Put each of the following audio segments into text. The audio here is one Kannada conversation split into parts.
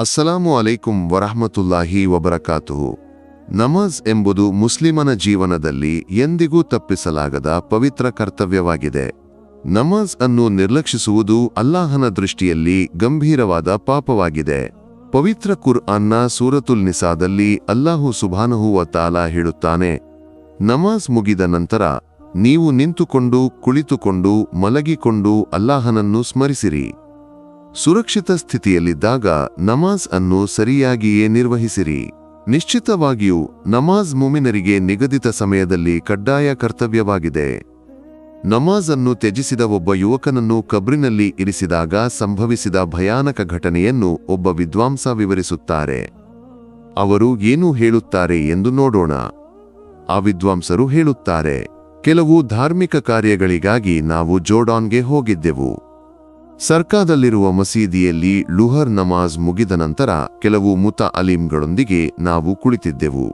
ಅಸ್ಸಲಾಮು ಅಲೈಕುಂ ವರಹಮತುಲ್ಲಾಹಿ ವಬರಕಾತುಹು ನಮಾಜ್ ಎಂಬುದು ಮುಸ್ಲಿಮನ ಜೀವನದಲ್ಲಿ ಎಂದಿಗೂ ತಪ್ಪಿಸಲಾಗದ ಪವಿತ್ರ ಕರ್ತವ್ಯವಾಗಿದೆ. ನಮಾಜ್ ಅನ್ನು ನಿರ್ಲಕ್ಷಿಸುವುದು ಅಲ್ಲಾಹನ ದೃಷ್ಟಿಯಲ್ಲಿ ಗಂಭೀರವಾದ ಪಾಪವಾಗಿದೆ. ಪವಿತ್ರ ಕುರ್ಆನ್ನ ಸೂರತುಲ್ ನಿಸಾದಲ್ಲಿ ಅಲ್ಲಾಹು ಸುಭಾನಹುವ ತಾಲ ಹೇಳುತ್ತಾನೆ. ನಮಾಜ್ ಮುಗಿದ ನಂತರ ನೀವು ನಿಂತುಕೊಂಡು, ಕುಳಿತುಕೊಂಡು, ಮಲಗಿಕೊಂಡು ಅಲ್ಲಾಹನನ್ನು ಸ್ಮರಿಸಿರಿ. ಸುರಕ್ಷಿತ ಸ್ಥಿತಿಯಲ್ಲಿದ್ದಾಗ ನಮಾಜ್ ಅನ್ನು ಸರಿಯಾಗಿಯೇ ನಿರ್ವಹಿಸಿರಿ. ನಿಶ್ಚಿತವಾಗಿಯೂ ನಮಾಜ್ ಮುಮಿನರಿಗೆ ನಿಗದಿತ ಸಮಯದಲ್ಲಿ ಕಡ್ಡಾಯ ಕರ್ತವ್ಯವಾಗಿದೆ. ನಮಾಜ್ ಅನ್ನು ತ್ಯಜಿಸಿದ ಒಬ್ಬ ಯುವಕನನ್ನು ಕಬ್ರಿನಲ್ಲಿ ಇರಿಸಿದಾಗ ಸಂಭವಿಸಿದ ಭಯಾನಕ ಘಟನೆಯನ್ನು ಒಬ್ಬ ವಿದ್ವಾಂಸ ವಿವರಿಸುತ್ತಾರೆ. ಅವರು ಏನು ಹೇಳುತ್ತಾರೆ ಎಂದು ನೋಡೋಣ. ಆ ವಿದ್ವಾಂಸರು ಹೇಳುತ್ತಾರೆ, ಕೆಲವು ಧಾರ್ಮಿಕ ಕಾರ್ಯಗಳಿಗಾಗಿ ನಾವು ಜೋಡಾನ್ಗೆ ಹೋಗಿದ್ದೆವು. ಸರ್ಕಾದಲ್ಲಿರುವ ಮಸೀದಿಯಲ್ಲಿ ಲುಹರ್ ನಮಾಜ್ ಮುಗಿದ ನಂತರ ಕೆಲವು ಮುತ ಅಲೀಂಗಳೊಂದಿಗೆ ನಾವು ಕುಳಿತಿದ್ದೆವು.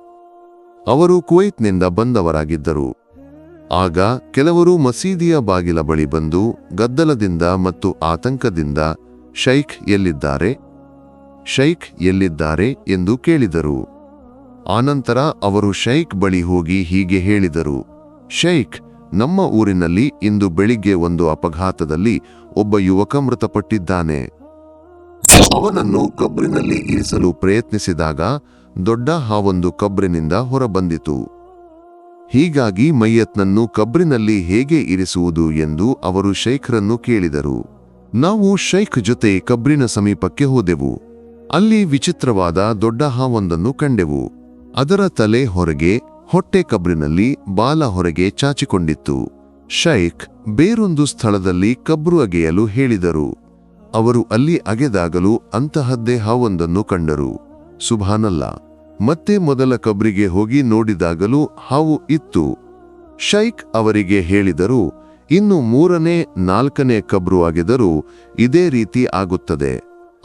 ಅವರು ಕುವೈತ್ನಿಂದ ಬಂದವರಾಗಿದ್ದರು. ಆಗ ಕೆಲವರು ಮಸೀದಿಯ ಬಾಗಿಲ ಬಳಿ ಬಂದು ಗದ್ದಲದಿಂದ ಮತ್ತು ಆತಂಕದಿಂದ ಶೈಖ್ ಎಲ್ಲಿದ್ದಾರೆ? ಶೈಖ್ ಎಲ್ಲಿದ್ದಾರೆ ಎಂದು ಕೇಳಿದರು. ಆನಂತರ ಅವರು ಶೈಖ್ ಬಳಿ ಹೋಗಿ ಹೀಗೆ ಹೇಳಿದರು. ಶೈಖ್ ನಮ್ಮ ಊರಿನಲ್ಲಿ ಇಂದು ಬೆಳಿಗ್ಗೆ ಒಂದು ಅಪಘಾತದಲ್ಲಿ ಒಬ್ಬ ಯುವಕ ಮೃತಪಟ್ಟಿದ್ದಾನೆ. ಅವನನ್ನು ಕಬ್ರಿನಲ್ಲಿ ಇರಿಸಲು ಪ್ರಯತ್ನಿಸಿದಾಗ ದೊಡ್ಡ ಹಾವೊಂದು ಕಬ್ರಿನಿಂದ ಹೊರಬಂದಿತು. ಹೀಗಾಗಿ ಮೈಯತ್ನನ್ನು ಕಬ್ರಿನಲ್ಲಿ ಹೇಗೆ ಇರಿಸುವುದು ಎಂದು ಅವರು ಶೈಖ್ರನ್ನು ಕೇಳಿದರು. ನಾವು ಶೈಖ್ ಜೊತೆ ಕಬ್ರಿನ ಸಮೀಪಕ್ಕೆ ಹೋದೆವು. ಅಲ್ಲಿ ವಿಚಿತ್ರವಾದ ದೊಡ್ಡ ಹಾವೊಂದನ್ನು ಕಂಡೆವು. ಅದರ ತಲೆ ಹೊರಗೆ ಹೊಟ್ಟೆ ಕಬ್ರಿನಲ್ಲಿ ಬಾಲ ಹೊರಗೆ ಚಾಚಿಕೊಂಡಿತ್ತು. ಶೈಖ್ ಬೇರೊಂದು ಸ್ಥಳದಲ್ಲಿ ಕಬ್ರು ಅಗೆಯಲು ಹೇಳಿದರು. ಅವರು ಅಲ್ಲಿ ಅಗೆದಾಗಲೂ ಅಂತಹದ್ದೇ ಹಾವೊಂದನ್ನು ಕಂಡರು. ಸುಭಾನಲ್ಲ, ಮತ್ತೆ ಮೊದಲ ಕಬ್ರಿಗೆ ಹೋಗಿ ನೋಡಿದಾಗಲೂ ಹಾವು ಇತ್ತು. ಶೈಖ್ ಅವರಿಗೆ ಹೇಳಿದರು, ಇನ್ನು ಮೂರನೇ, ನಾಲ್ಕನೇ ಕಬ್ರು ಅಗೆದರೂ ಇದೇ ರೀತಿ ಆಗುತ್ತದೆ.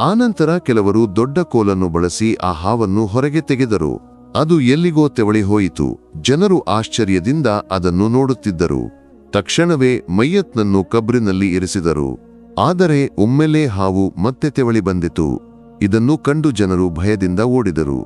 ಆನಂತರ ಕೆಲವರು ದೊಡ್ಡ ಕೋಲನ್ನು ಬಳಸಿ ಆ ಹಾವನ್ನು ಹೊರಗೆ ತೆಗೆದರು. ಅದು ಎಲ್ಲಿಗೋ ತೆವಳಿ ಹೋಯಿತು ಜನರು ಆಶ್ಚರ್ಯದಿಂದ ಅದನ್ನು ನೋಡುತ್ತಿದ್ದರು. ತಕ್ಷಣವೇ ಮೈಯತ್ನನ್ನು ಕಬ್ರಿನಲ್ಲಿ ಇರಿಸಿದರು. ಆದರೆ ಒಮ್ಮೆಲೇ ಹಾವು ಮತ್ತೆ ತೆವಳಿ ಬಂದಿತು. ಇದನ್ನು ಕಂಡು ಜನರು ಭಯದಿಂದ ಓಡಿದರು.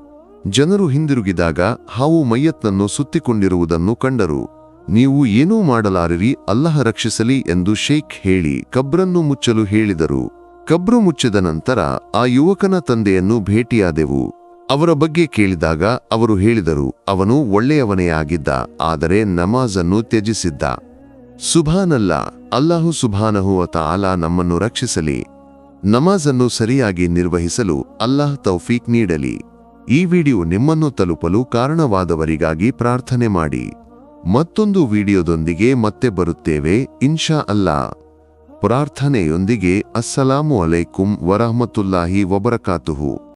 ಜನರು ಹಿಂದಿರುಗಿದಾಗ ಹಾವು ಮೈಯತ್ನನ್ನು ಸುತ್ತಿಕೊಂಡಿರುವುದನ್ನು ಕಂಡರು. ನೀವು ಏನೂ ಮಾಡಲಾರಿರಿ, ಅಲ್ಲಹ ರಕ್ಷಿಸಲಿ ಎಂದು ಶೇಖ್ ಹೇಳಿ ಕಬ್ರನ್ನು ಮುಚ್ಚಲು ಹೇಳಿದರು. ಕಬ್ರು ಮುಚ್ಚಿದ ನಂತರ ಆ ಯುವಕನ ತಂದೆಯನ್ನು ಭೇಟಿಯಾದೆವು. ಅವರ ಬಗ್ಗೆ ಕೇಳಿದಾಗ ಅವರು ಹೇಳಿದರು, ಅವನು ಒಳ್ಳೆಯವನೇ ಆಗಿದ್ದ, ಆದರೆ ನಮಾಜನ್ನು ತ್ಯಜಿಸಿದ್ದ. ಸುಭಾನಲ್ಲ, ಅಲ್ಲಾಹು ಸುಭಾನಹು ತಾಲ ನಮ್ಮನ್ನು ರಕ್ಷಿಸಲಿ. ನಮಾಜನ್ನು ಸರಿಯಾಗಿ ನಿರ್ವಹಿಸಲು ಅಲ್ಲಾಹ್ ತೌಫೀಕ್ ನೀಡಲಿ. ಈ ವಿಡಿಯೋ ನಿಮ್ಮನ್ನು ತಲುಪಲು ಕಾರಣವಾದವರಿಗಾಗಿ ಪ್ರಾರ್ಥನೆ ಮಾಡಿ. ಮತ್ತೊಂದು ವಿಡಿಯೋದೊಂದಿಗೆ ಮತ್ತೆ ಬರುತ್ತೇವೆ, ಇನ್ಶಾ ಅಲ್ಲಾ. ಪ್ರಾರ್ಥನೆಯೊಂದಿಗೆ ಅಸ್ಸಲಾಮು ಅಲೈಕುಂ ವರಹಮತುಲ್ಲಾಹಿ ವಬರಕಾತುಹು.